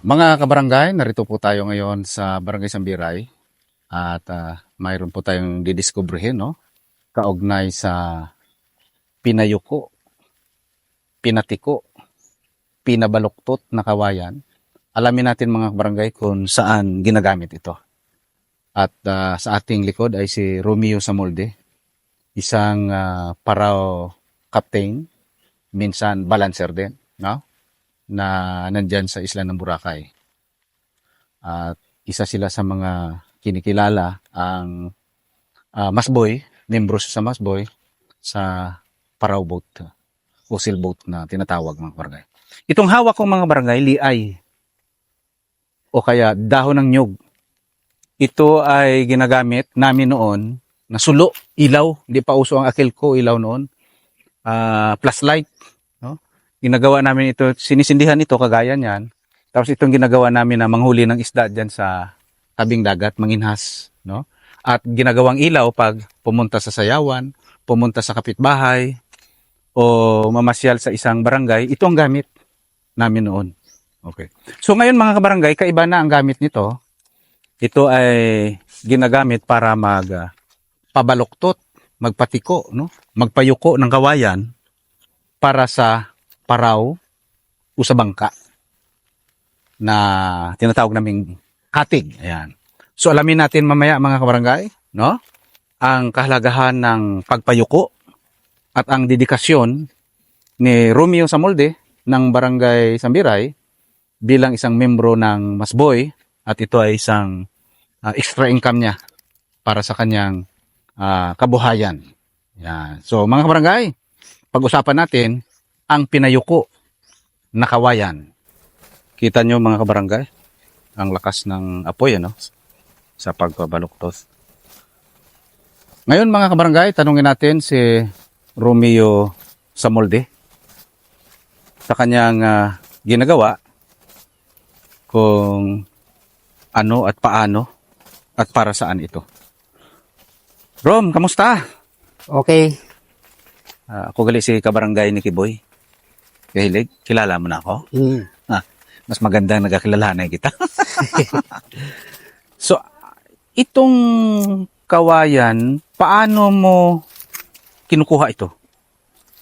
Mga kabarangay, narito po tayo ngayon sa Barangay Sambiray at ah, mayroon po tayong didiskubrihin, no? Kaugnay sa pinayuko, pinatiko, pinabaluktot na kawayan. Alamin natin mga kabarangay kung saan ginagamit ito. At ah, sa ating likod ay si Romeo Samolde, isang ah, paraw captain, minsan balancer din, no? Na nandyan sa isla ng Boracay. At isa sila sa mga kinikilala ang ah, Masboy, membro sa Masboy sa Paraw Boat o sailboat na tinatawag mga barangay. Itong hawak kong mga barangay, liay o kaya dahon ng nyog. Ito ay ginagamit namin noon na sulo, ilaw. Hindi pa uso ang akil ko, ilaw noon. Ah, plus light ginagawa namin ito, sinisindihan ito kagaya niyan. Tapos itong ginagawa namin na manghuli ng isda diyan sa tabing dagat, manginhas, no? At ginagawang ilaw pag pumunta sa sayawan, pumunta sa kapitbahay o mamasyal sa isang barangay, ito ang gamit namin noon. Okay. So ngayon mga kabarangay, kaiba na ang gamit nito. Ito ay ginagamit para mag ah, pabaluktot, magpatiko, no? Magpayuko ng kawayan para sa paraw o sa bangka na tinatawag naming katig. Ayan. So alamin natin mamaya mga kabarangay, no? Ang kahalagahan ng pagpayuko at ang dedikasyon ni Romeo Samolde ng Barangay Sambiray bilang isang membro ng Masboy at ito ay isang ah, extra income niya para sa kanyang ah, kabuhayan. Yan. So mga kabarangay, pag-usapan natin ang pinayuko na kawayan. Kita nyo mga kabarangay, ang lakas ng apoy ano, sa pagbabaluktot. Ngayon mga kabarangay, tanungin natin si Romeo Samolde sa kanyang ah, ginagawa kung ano at paano at para saan ito. Rom, kamusta? Okay. Ah, ako gali si kabarangay ni Kiboy. Kahilig, kilala mo na ako. Mm. Mas maganda nagkakilala kita. so, itong kawayan, paano mo kinukuha ito?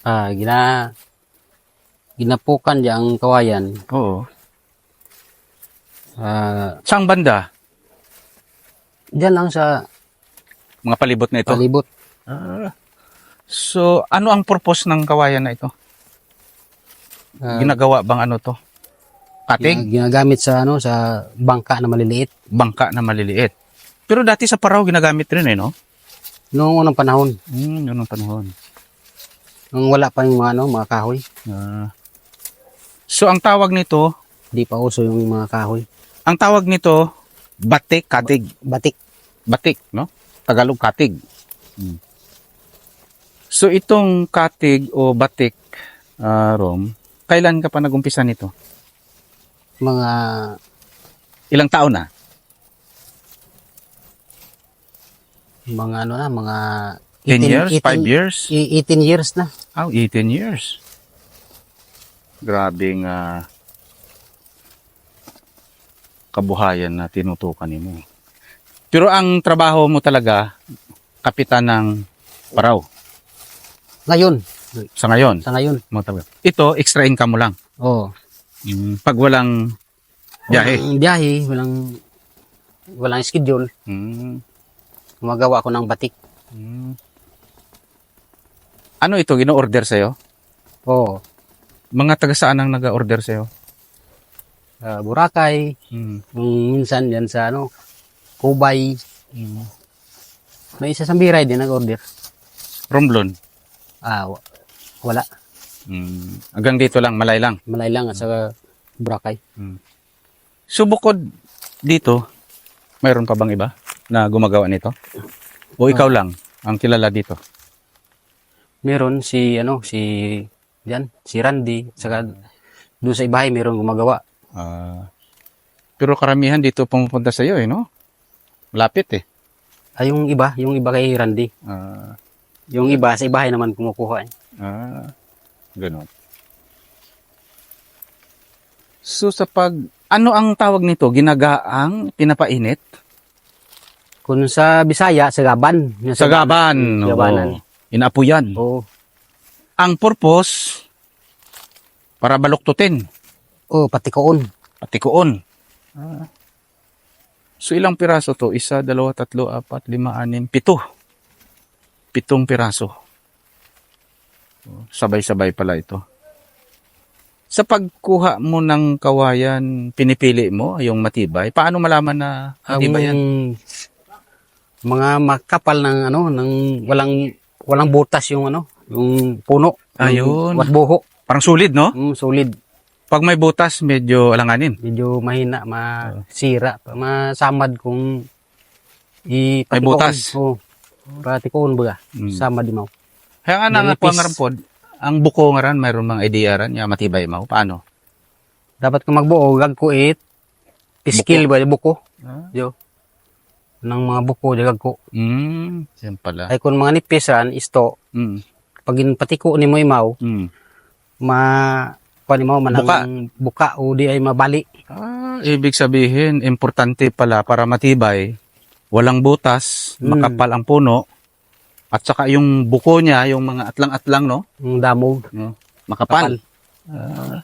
Ah, gina ginapukan di ang kawayan. Oo. Ah, Saan banda? diyan lang sa Mga palibot na ito? palibot. Ah. So, ano ang purpose ng kawayan na ito? Ah, Ginagawa bang ano to? Gina- ginagamit sa ano sa bangka na maliliit Bangka na maliliit. Pero dati sa Paraw ginagamit rin eh, no? noong unang panahon. Hmm, yun ang panahon. Nung wala pa yung mga ano, mga kahoy. Ah. so, ang tawag nito, Di pa uso yung mga kahoy. ang tawag nito, batik, katig. Batik. Batik, no? Tagalog katig. Hmm. So, itong katig o batik, ah, Rom, kailan ka pa nagumpisa nito? Mga Ilang taon na? mga ano na, mga 10 years? 5 18 years? i- 18 years na. Oh, 18 years. Grabing ah, kabuhayan na tinutukan mo. Pero ang trabaho mo talaga, kapitan ng paraw. Ngayon, Sa ngayon, sa ngayon. mo talaga. Ito, extra income mo lang. Oh. Mm, pag walang biyahe. Walang biyahe, walang walang schedule. Mm, Gumagawa ako ng batik. mm. Ano ito, gino-order sa'yo? Oh. Mga taga saan ang nag-order sa'yo? Ah, Boracay, Mm. Minsan yan sa ano, Kubay. Mm. May isa sa Biray din nag-order. Romblon. Ah, wala. Mm. Hanggang dito lang, malay lang. Malay lang sa Boracay. So bukod dito, mayroon pa bang iba na gumagawa nito? O ikaw lang ang kilala dito? Meron si ano, si diyan, si Randy, saka doon sa ibahay meron gumagawa. Ah, pero karamihan dito pumupunta sa iyo eh, no? Malapit eh. Ay yung iba, yung iba kay Randy. Ah, Yung iba sa ibahay naman kumukuha. eh. Ah, ganun. So sa pag Ano ang tawag nito? Ginagaang pinapainit? Kung sa Bisaya, sagaban. Yung Sagaban. Sagabanan. Oo. Inapuyan. Oo. Ang purpose, para baluktutin. Oh, patikoon. Patikoon. Ah. So ilang piraso to? Isa, dalawa, tatlo, apat, lima, anim, pito. Pitong piraso. Oh, Sabay-sabay pala ito. Sa pagkuha mo ng kawayan, pinipili mo yung matibay. Paano malaman na matibay yan? Mga makapal ng ano, ng walang walang butas yung ano, yung puno. Ayun. Yung Wat buho. Parang sulit, no? Mm, solid. Pag may butas, medyo alanganin. Medyo mahina, masira, masamad kung i May butas. Oo. Patikoon baga. Mm. Samad di mo. Kaya nga nga Manipis. nga ran pod, ang buko nga ran, mayroon mga idea ran, ya matibay mo. Paano? Dapat ka magbuo, gag ko it. Piskil ba buko? Ah. Yo. Nang mga buko dagag ko. Mm, yan pala. Ay kung mga nipis ran isto, Mm, pag patiko ni mo imaw, mm. ma kuan mo manang Buka. buka o di ay mabali. Ah, ibig sabihin, importante pala para matibay, walang butas, Mm. makapal ang puno, at saka yung buko niya, yung mga atlang-atlang, no? Ang damo. no? Makapal. Ah.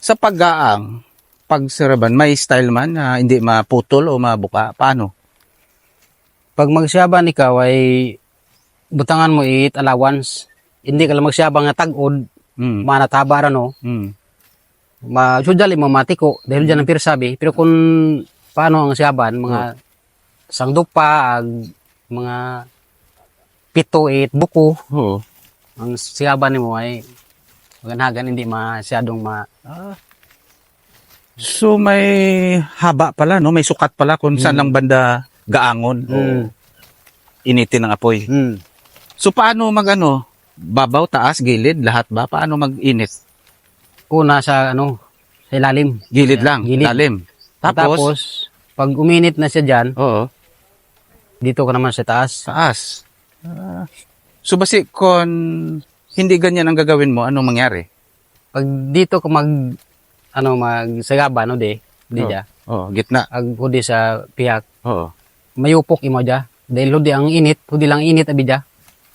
sa pag-gaang, pag siraban, may style man na hindi maputol o mabuka. Paano? Pag magsiyaban ikaw ay butangan mo it allowance. Hindi ka lang magsiyaban nga tag-od, Mm. manataba ra no. Mm. Ma sudali mo matiko dahil diyan ang pirsabi. Pero kung paano ang siyaban, mga sangdupa, ag, mga pito, it, buko, Oo. ang siyaban mo ay maganagan hindi masyadong ma So may haba pala, no? May sukat pala kung saan Mm. lang banda gaangon o Mm. initin ng apoy. Hmm. So paano magano? Babaw, taas, gilid, lahat ba? Paano mag-init? Una sa ano, sa ilalim. Gilid lang, gilid. lalim. Tapos, Tapos, pag uminit na siya dyan, oo, dito ka naman sa taas. taas. Ah. so basi kung hindi ganyan ang gagawin mo, anong mangyari? Pag dito ka mag, ano, magsagaba, no, di, di Oh. dya. Oh, gitna. Ag hudi sa piyak, Oo. mayupok imo dya. Dahil hudi ang init, hudi lang init abi dya.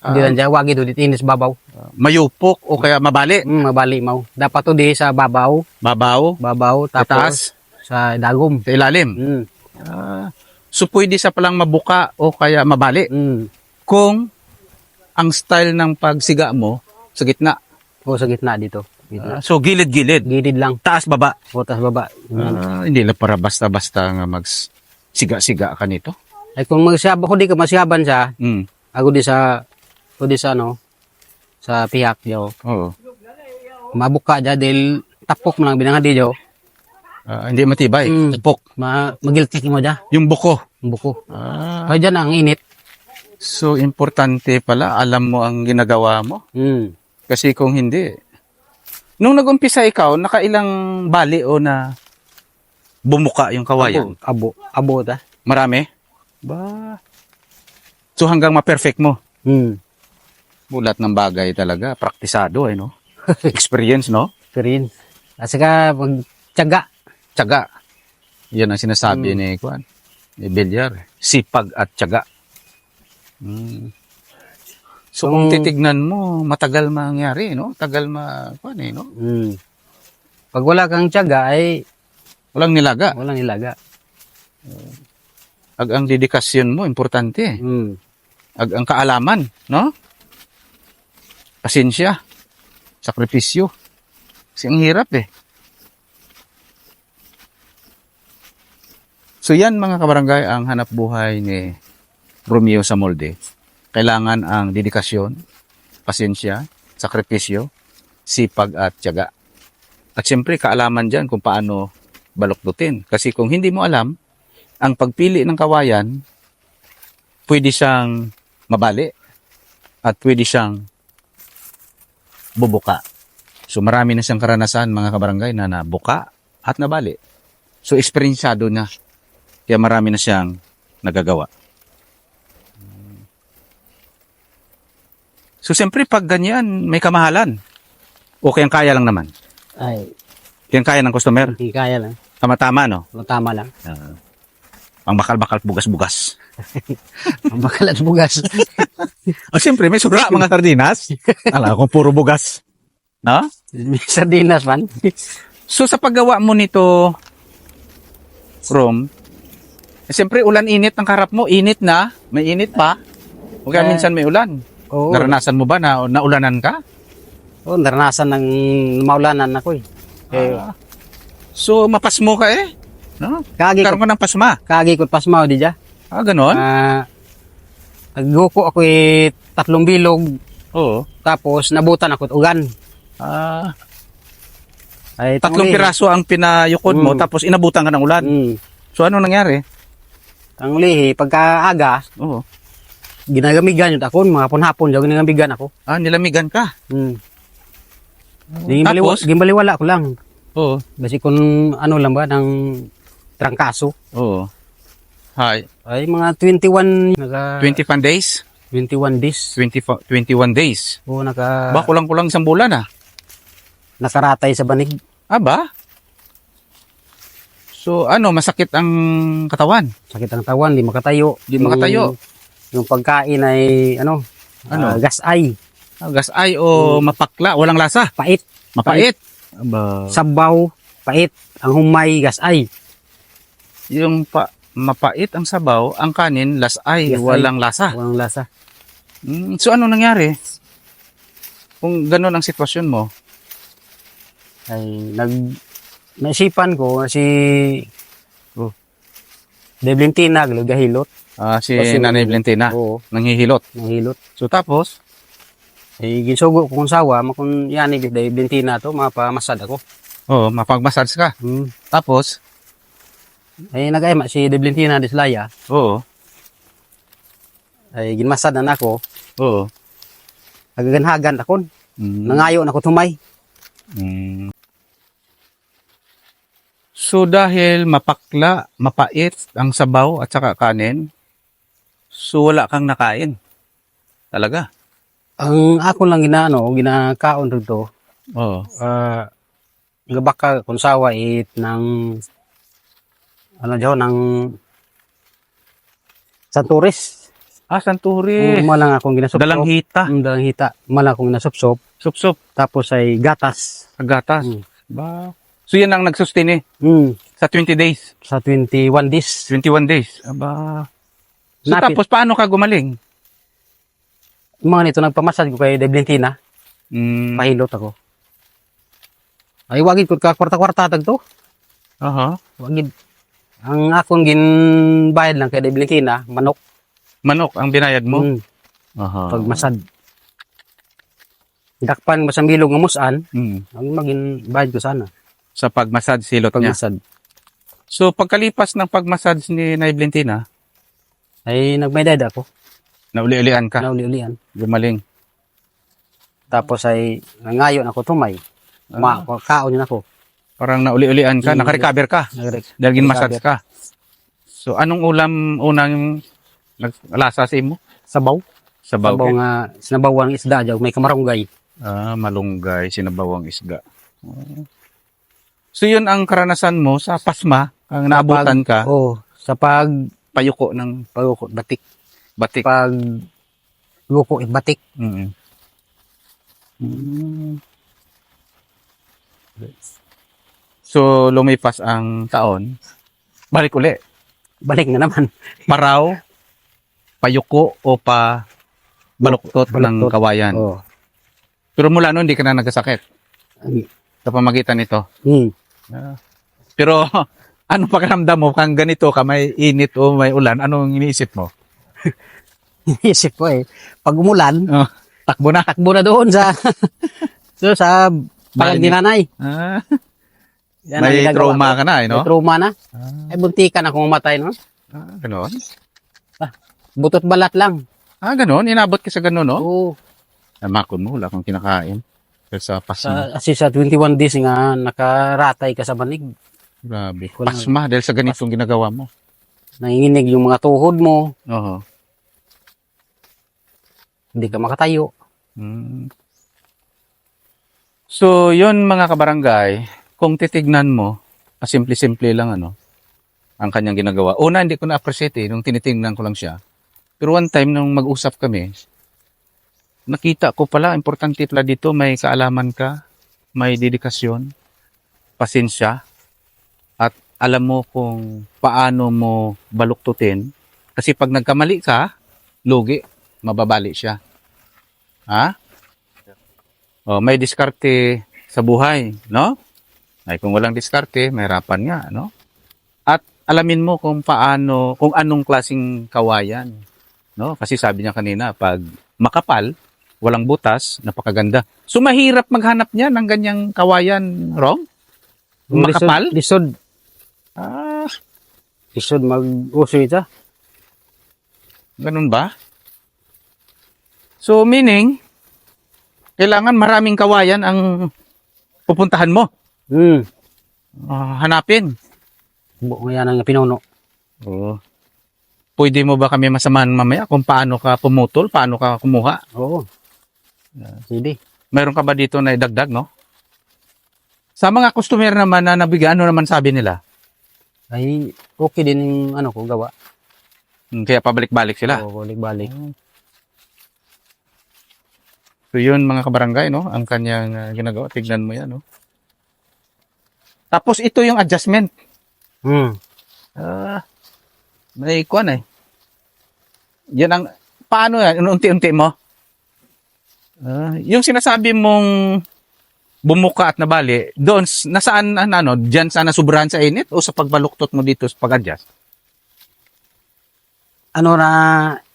Hudi Ah. lang dya, wagi hudi inis babaw. Mayupok o kaya mabali. Mm, mabali mo. Dapat hudi sa babaw, Babaw, babaw, tapos taas, sa dagom. sa ilalim. Mm, Ah. so pwede sa palang mabuka o kaya mabali. mm. Kung ang style ng pagsiga mo sa gitna. O sa gitna dito. Gitna. Ah, so gilid-gilid. Gilid lang, Taas baba. o tas baba. Ah, hindi lang para basta-basta nga magsiga-siga ka nito. Ay kung magsiyaba, hudi ka masyaban siya, Mm. ako di sa, hudi sa ano, sa piyak dyo. Oo. Mabuka dya dahil tapok mo lang binanga di dyo. Ah, hindi matibay. Mm. Tapok. Ma, magiltik mo dya, Yung buko. ang buko. Ah, Kaya dyan ang init. So importante pala, alam mo ang ginagawa mo. Mm. Kasi kung hindi, nung nag-umpisa ikaw, nakailang bali o na bumuka yung kawayan? Abo, abo ta. Marami? Ba? So hanggang ma-perfect mo. Mm. Bulat ng bagay talaga. Praktisado eh, no? Experience, no? Experience. At saka, pag tiyaga. Tiyaga. Yan ang sinasabi Mm. ni Kwan. Ni Bilyar. Sipag at tiyaga. Mm. So kung Kung- titignan mo, matagal mangyari, no? Tagal ma... Kwan eh, no? Mm. Pag wala kang tiyaga, ay Walang nilaga. walang ilaga. Ag ang dedikasyon mo, importante. Mm. Ag ang kaalaman, no? Pasensya. Sakripisyo. Kasi ang hirap eh. So yan mga kabarangay ang hanap buhay ni Romeo sa molde. Kailangan ang dedikasyon, pasensya, sakripisyo, sipag at tiyaga. At siyempre kaalaman dyan kung paano balukdutin. Kasi kung hindi mo alam, ang pagpili ng kawayan, pwede siyang mabali at pwede siyang bubuka. So marami na siyang karanasan mga kabarangay na nabuka at nabali. So eksperyensado na. Kaya marami na siyang nagagawa. So siyempre pag ganyan, may kamahalan. Okay ang kaya lang naman. Ay, Yan kaya ng customer. Hindi kaya lang. Tama-tama, no? Tama lang. Uh, ang bakal-bakal bugas-bugas. Ang bakal at bugas. Oh, siyempre, may sobra mga sardinas. Alam kung puro bugas. No? May sardinas man. So, sa paggawa mo nito, Rom, eh, siyempre, ulan-init ang karap mo. Init na. May init pa. O kaya Eh, minsan may ulan. Oo. Naranasan mo ba na naulanan ka? Oo, naranasan ng maulanan ako eh. Eh, Ah. So, mapasmo ka eh. No? kagi ko, Karoon ka ng pasma. kagi ko pasmaw di dya. Ah, ganon? Ah, nagguko ako eh, tatlong bilog, Oo. tapos nabutan ako ugan. Ah, Ay, tatlong tangli. piraso ang pinayukod mo, Mm. tapos inabutan ka ng ulan. Mm. So, ano nangyari? Ang lihi, pagkaaga, Oo. Ginagamigan yun ako, mga hapon-hapon, daw ginagamigan ako. Ah, nilamigan ka. Mm. Gimbaliwa, Tapos? gimbaliwala ko lang. Oo. Kasi kung ano lang ba, ng trangkaso. Oo. Hi. Ay, mga 21, naka, 21 days? 21 days. 20, 21 days. O, naka, Ba, kulang-kulang isang bulan ah. nakaratay sa banig. Aba? So, ano, masakit ang katawan? Sakit ang tawan, di makatayo. Di makatayo. Yung, yung pagkain ay, ano, Ano? ah, gas ay, Ah, Gas ay o mapakla, walang lasa. pait, Mapait. Aba. sabaw, pait, ang humay, gas ay. Yung pa, mapait ang sabaw, ang kanin, lasay, Lasay. walang lasa. Walang lasa. Mm, so, ano nangyari? Kung ganun ang sitwasyon mo, Ay, nag, naisipan ko, si, Oh. Devlintina, gahilot. Ah, si Kasi- Nanay Valentina, Oo, nanghihilot. nahilot. So, tapos, Ay, ginsugo ko kung sawa, makun yan, ni Devlintina to, mapamasad ako. oh, mapagmassage ka. Hmm. Tapos, Ay, nag-ayma si Devlintina Dislaya, oo, ay, ginmasad na nako, oo. nagaganhagan ako, Mm. nangayo na ko tumay. Mm. So dahil mapakla, mapait ang sabaw at saka kanin, so wala kang nakain. Talaga. Ang ako lang ginaano, ginakaon rito, Oo. uh, gabaka kung sawa it ng ano daw ng Santuris. Ah, santuris. Mm. Malang akong ginasupsop. Dalang hita. Mm, dalang hita. Malang akong ginasupsop. Sup-sup. Tapos ay gatas. Agatas. Mm. Ba? So yan ang nagsustain eh, Mm, sa 20 days. sa 21 days. 21 days. Aba. So Napit. tapos paano ka gumaling? Mga nito nagpamasad ko kay Deblentina. Mm. Pahilot ako. Ay wagid ko ka kwarta-kwarta tag to. Aha. Wagid. Ang akong ginbayad lang kay Deblentina, manok. Manok ang binayad mo? Mm, Aha. pagmasad. Dakpan mo sa bilog nga musan, Mm. ang maging bayad ko sana. Sa pagmasad silot niya. Pagmasad. So pagkalipas ng pagmasad ni Nay Valentina, Ay nagmaydad ako. nauli-ulian ka. Nauli-ulian. Gumaling. Tapos ay nangayon ako tumay. Ma, kaon yun ako. Parang nauli-ulian ka, nakarecover ka, Nag- dahil gin-massage ka. So, anong ulam unang naglasa sa imo? Sabaw. Sabaw. Sabaw nga, sinabawang isda dyan, may kamarunggay. Ah, malunggay, sinabawang isda. Oh. So, yun ang karanasan mo sa pasma, ang naabutan ka, Oo. sa pag, payuko ng pag, batik. batik. Pag, luko, eh, batik. Mm. Mm. So, lumipas ang taon, balik uli. Balik na naman. Paraw, payuko o pa baluktot, ng Baluktot. kawayan. Oo. Pero mula noon, hindi ka na nagkasakit sa pamagitan nito. Hmm. Pero ano pakiramdam mo kung ganito ka may init o may ulan, anong iniisip mo? Isip ko eh. Pag umulan, Oh, takbo na. takbo na doon sa, so, sa balag ni- nanay. Ah, Yan may trauma ka na, eh, no? May trauma na. Ah, Ay, buntikan akong mamatay, no? ah, ganon. Butot balat lang. Ah, ganon. Inabot ka sa ganon, no? Oo. Namakon mo, wala kang kinakain. Pero sa. Sa, kasi sa 21 days nga, nakaratay ka sa banig. Grabe. Wala. Pasma dahil sa ganitong ginagawa mo. Nanginginig yung mga tuhod mo. Oo. Hindi ka makatayo. Mm. So, yun mga kabarangay, kung titignan mo, ah, simple-simple lang ano, ang kanyang ginagawa. Una, hindi ko na-appreciate eh, nung tinitingnan ko lang siya. Pero one time, nung mag-usap kami, nakita ko pala, importante pala dito, may kaalaman ka, may dedikasyon, pasensya, alam mo kung paano mo baluktutin. Kasi pag nagkamali ka, lugi, mababali siya. Ha? O, may diskarte sa buhay, no? Ay kung walang diskarte, mahirapan nga, no? At alamin mo kung paano, kung anong klasing kawayan, no? Kasi sabi niya kanina, pag makapal, walang butas, napakaganda. So mahirap maghanap niya ng ganyang kawayan, wrong? Makapal? Lisod. Ah, Lisod mag-uso ito. ganun ba? So meaning, kailangan maraming kawayan ang pupuntahan mo. Hmm. Ah, hanapin. Buo yan ang pinuno. Oo. Pwede mo ba kami masamahan mamaya kung paano ka pumutol, paano ka kumuha? Oo. Sige. Meron ka ba dito na idagdag, no? Sa mga customer naman na nabigyan, ano naman sabi nila? Ay, okay din yung ano ko gawa. Hmm, Kaya pabalik-balik sila. Oo, balik-balik. So yun mga kabarangay, no? Ang kanyang ah, ginagawa. Tignan mo yan, no? Tapos ito yung adjustment. Hmm. Ah, may kuan eh. Yan ang, paano yan? Unti-unti mo? Ah, yung sinasabi mong bumuka at nabali, doon, nasaan, ano, ano, dyan sana sobrahan sa init o sa pagbaluktot mo dito sa pag-adjust? Ano na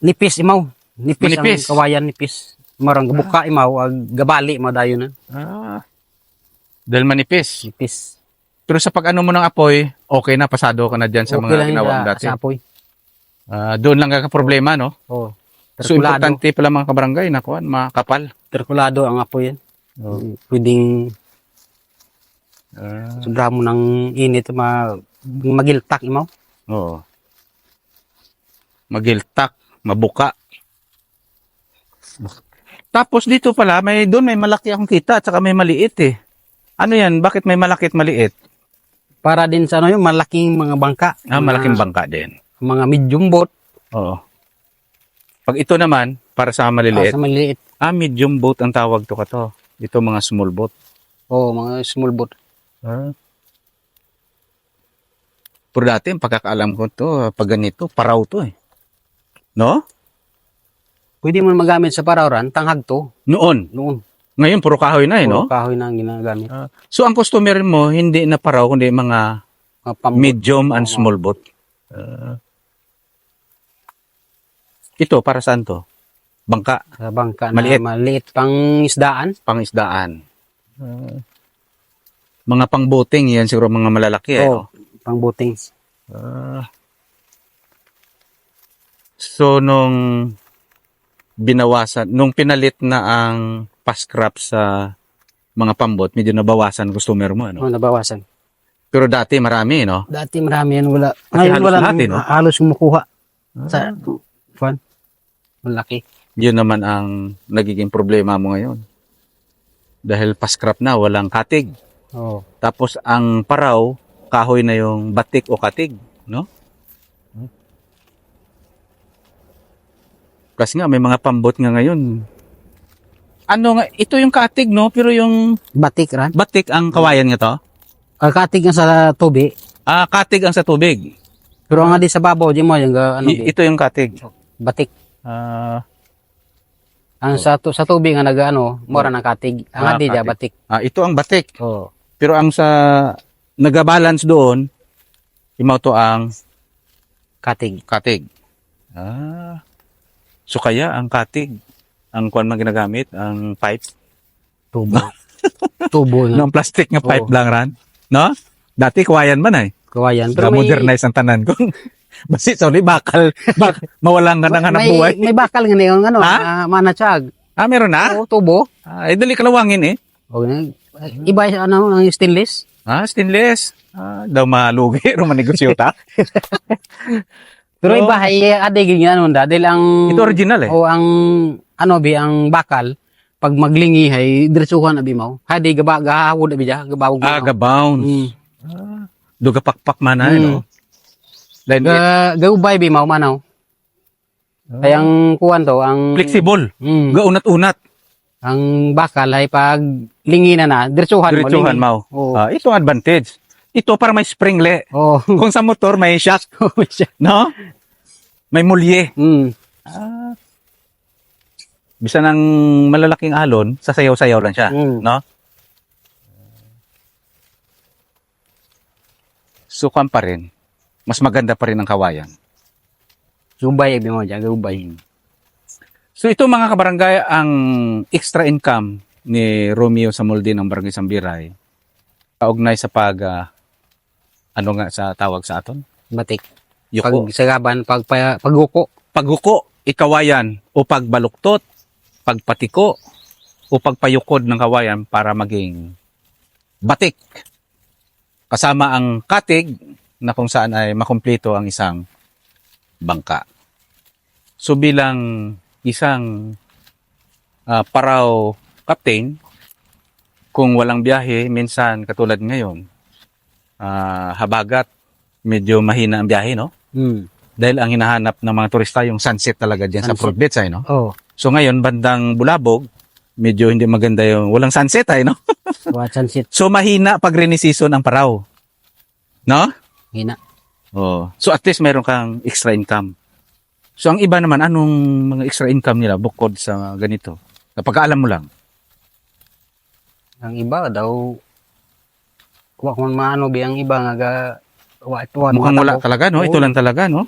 nipis imaw. Nipis, Manipis. ang kawayan nipis. Marang buka imaw ag gabali mo dayon na. Ah, dahil manipis. Nipis. Pero sa pag-ano mo ng apoy, okay na, pasado ka na dyan sa okay mga ginawa mo dati. sa apoy. Ah, doon lang ka problema, no? Oo. So, Terkulado. importante pala mga kabarangay, nakuan, makapal. Terkulado ang apoy yan. Oh. Pwedeng Ah, sobra mo ng init ma magiltak imaw. Oo. Magiltak, mabuka. Tapos dito pala, may doon may malaki akong kita at saka may maliit eh. Ano yan? Bakit may malaki at maliit? Para din sa ano yung malaking mga bangka. Ah, Mga- malaking bangka din. Mga medium boat. Oo. Pag ito naman, para sa Ah, maliliit, sa maliliit. ah, medium boat ang tawag to ka to. Ito mga small boat. Oo, mga small boat. Ah. Pero dati, ang pagkakaalam ko to, pag ganito, paraw to eh. No? Pwede mo magamit sa parawran, tanghag to. Noon. Noon. Ngayon, puro kahoy na eh, no? Puro kahoy na ang ginagamit. So, ang customer mo, hindi na paraw, kundi mga Mga pambot. medium and small boat. Ah. ito, para saan to? Bangka, sa bangka na Maliit. maliit pang isdaan. pangisdaan. Ah. mga pangboting, yan siguro mga malalaki. Eh, Oo, pang boating. Ah. so, nung binawasan, nung pinalit na ang pascrap sa mga pambot, medyo nabawasan customer mo, ano? Oh, nabawasan. Pero dati marami, no? Dati marami yan wala. Kasi Ngayon halos wala lahat, nang eh, no? halos kumukuha sa fan. Malaki. Yun naman ang nagiging problema mo ngayon. Dahil pascrap na, walang katig. Oo. Tapos ang paraw, kahoy na yung batik o katig, no? Kasi nga may mga pambot nga ngayon. Ano nga, ito yung katig, no? Pero yung Batik ran. batik ang kawayan nga to. Kakatig nga sa tubi. Ah, katig ang sa tubig. Pero nga di sa babaw di mo yung ano I- ito yung katig. batik. Ah, Ang sa tu- sa tubi nga naga ano, mura ng katig. Ang Ah, adi batik. ah, ito ang batik. Oo. Pero ang sa nagabalance doon, imaw to ang Katig. katig. Ah. So kaya ang katig, ang kuan man ginagamit, ang pipe, Tubo. Tubo na. no, plastic nga pipe Oo. lang ran, no? Dati kawayan man ay. Kawayan. Pero Pero may, modernize ang tanan ko. Basi uli bakal, bak, mawalan ka ng hanap may, buhay. may bakal nga yung ano, Ha? ah, manachag. Ah, meron na? Oo, tubo. Ah, eh, dali kalawangin eh. O, iba yung ano, ang stainless. Ah, stainless. Ah, daw malugi, rumanegosyo ta. Pero Oo. iba, ay yung ano, da, dahil ang... Ito original eh. O ang, ano bi, ang bakal, pag maglingi hay diretsuhan abi mo. Hadi gaba gahawod abi ja, gabawog. Ah, gabound. Mm. Duga pakpak man na, Mm. no? Then, Ga gaubay bi mo manaw. Kayang kuwan to ang flexible. Mm. Gaunat-unat. ang bakal ay pag lingi na diretsuhan mo. Diretsuhan mo. Oo. Ah, ito ang advantage. Ito para may springle. Oh. Kung sa motor may shock, siya. no? May mulye. mm. Ah. Bisa ng malalaking alon, sasayaw-sayaw lang siya, Mm. no? So, kwan pa rin. Mas maganda pa rin ang kawayan. Subay abi mo ja, gaubay. So ito mga kabarangay ang extra income ni Romeo Samuldi ng Barangay Sambiray. Kaugnay sa pag ah, ano nga sa tawag sa aton? Batik. Yuko. Pag sagaban, pag pa, paguko. Paghuko, ikawayan o pagbaluktot, pagpatiko o pagpayukod ng kawayan para maging batik. Kasama ang katig na kung saan ay makumpleto ang isang bangka. So bilang isang ah, paraw captain, kung walang biyahe, minsan katulad ngayon, ah, habagat, medyo mahina ang biyahe, no? Mm. Dahil ang hinahanap ng mga turista yung sunset talaga diyan sa Sunset. Fort Beach ay no. Oh, So ngayon bandang Bulabog, medyo hindi maganda yung walang sunset ay no. watchan sit. So mahina pag rainy season ang Paraw. No? Hina. Oh. So at least meron kang extra income. So ang iba naman anong mga extra income nila bukod sa ganito? Kapag alam mo lang. Ang iba daw, kuha kung maano bi ang iba nga ga, wa, wa, Mukhang wala talaga no. Ito lang talaga no.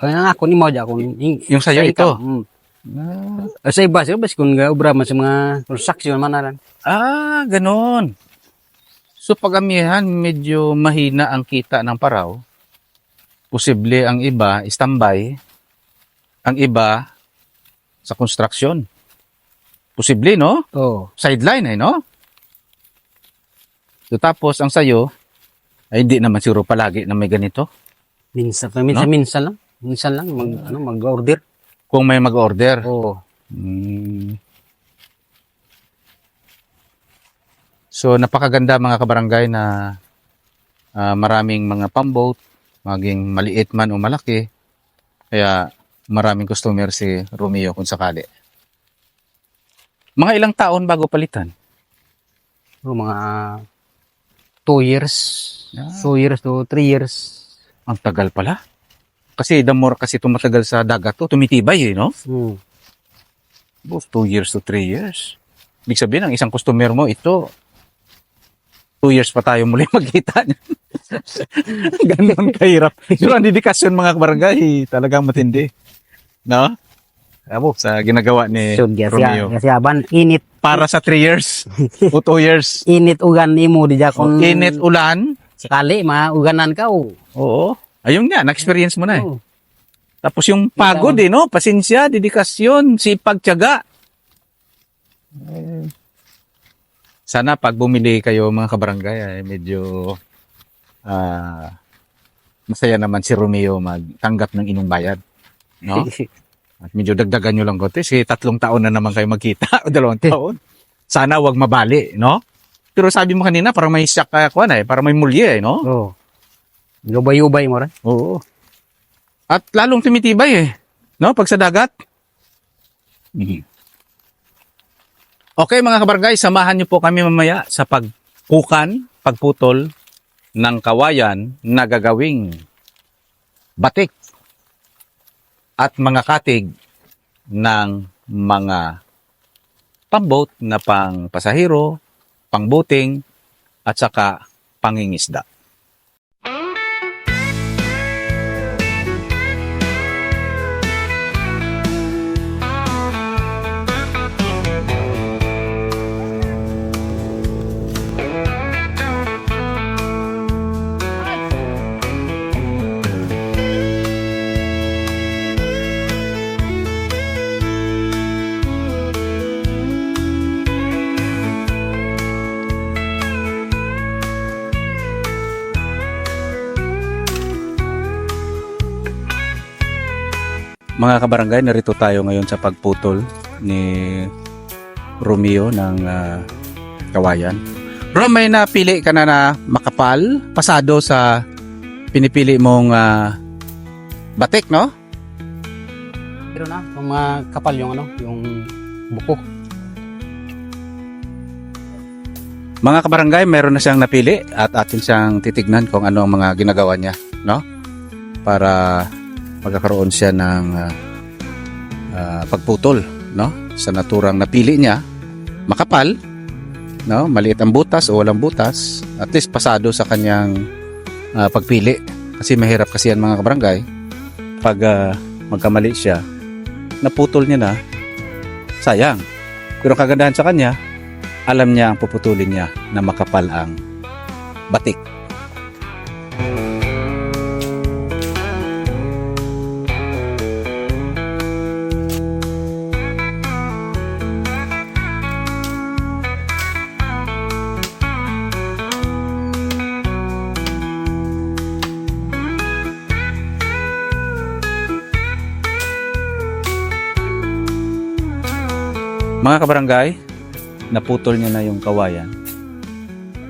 Ay, ang ako ni mo ja kung yung, Yung sa'yo ito. Mm. Ah, sa iba, sa iba, kung ga obra man sa mga construction man naran. Ah, ganon. So pag amihan, medyo mahina ang kita ng paraw. Posible ang iba, standby. Ang iba, sa construction. Posible, no? Oh, Sideline, eh, no? So tapos, ang sayo, ay hindi naman siguro palagi na may ganito. minsan, minsan, minsan lang. Minsan lang mag ano mag-order. Kung may mag-order. Oh. Mm. So napakaganda mga kabarangay na ah, maraming mga pamboat, maging maliit man o malaki. Kaya maraming customer si Romeo kung sakali. Mga ilang taon bago palitan? Oh, mga two years. Ah. Two years to three years. Ang tagal pala. Kasi the more kasi tumatagal sa dagat to, tumitibay eh, no? Mm. Both two years to three years. Ibig sabihin, ang isang customer mo, ito, two years pa tayo muli magkita niya. Ganon kahirap. Pero ang dedikasyon mga kabarangay, talagang matindi. No? Abo, sa ginagawa ni So, kasi, Romeo. kasi aban, init, Para sa three years o two years. init ugan imo di ja Kung kung init, ulan. sakali mauganan ka oh. Oo. Ayun nga, na-experience mo na eh. Oh. Tapos yung pagod eh, no? Pasensya, dedikasyon, sipag, tiyaga. Eh, Sana pag bumili kayo mga kabarangay, ay medyo ah, masaya naman si Romeo magtanggap ng inyong bayad. No? At medyo dagdagan nyo lang konti. Kasi tatlong taon na naman kayo magkita o dalawang taon. Sana wag mabali, no? Pero sabi mo kanina, parang may siyak ka kuha na eh. Parang may mulye eh, no? oh. Ubay-ubay mo rin. Oo. At lalong tumitibay eh. No? Pag sa dagat. Mhm. Okay mga kabarangay, samahan niyo po kami mamaya sa pagpukan, pagputol ng kawayan na gagawing batik at mga katig ng mga pamboat na pang pasahero, pang boating, at saka pangingisda. Mga kabarangay, narito tayo ngayon sa pagputol ni Romeo ng ah, Kawayan. Bro, may napili ka na na makapal, pasado sa pinipili mong ah, batik, no? Pero na, yung mga kapal yung ano, yung buko. Mga kabarangay, meron na siyang napili at atin siyang titignan kung ano ang mga ginagawa niya, no? Para magkakaroon siya ng ah, pagputol, no? Sa naturang napili niya, makapal, no? Maliit ang butas o walang butas, at least pasado sa kanyang ah, pagpili. Kasi mahirap kasi yan mga kabarangay. Pag ah, magkamali siya, naputol niya na, sayang. Pero kagandahan sa kanya, alam niya ang puputulin niya na makapal ang batik. Mga kabarangay, naputol niya na yung kawayan.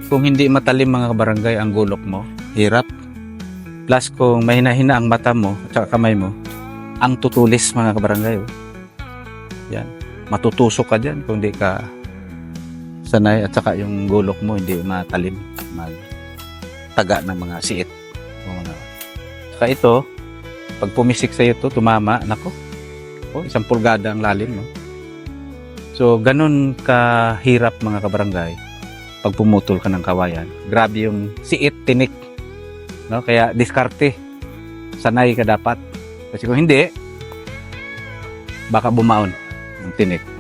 Kung hindi matalim mga kabarangay ang gulok mo, hirap. Plus kung mahina-hina ang mata mo at kamay mo, ang tutulis mga kabarangay. Oh. Yan. Matutusok ka dyan kung hindi ka sanay at saka yung gulok mo hindi matalim mag taga ng mga siit. O mga Saka ito, pag pumisik sa ito, tumama, nako, oh, isang pulgada ang lalim. No? So, ganun kahirap mga kabarangay pag pumutol ka ng kawayan. Grabe yung siit, tinik. No? Kaya diskarte. Sanay ka dapat. Kasi kung hindi, baka bumaon ang tinik.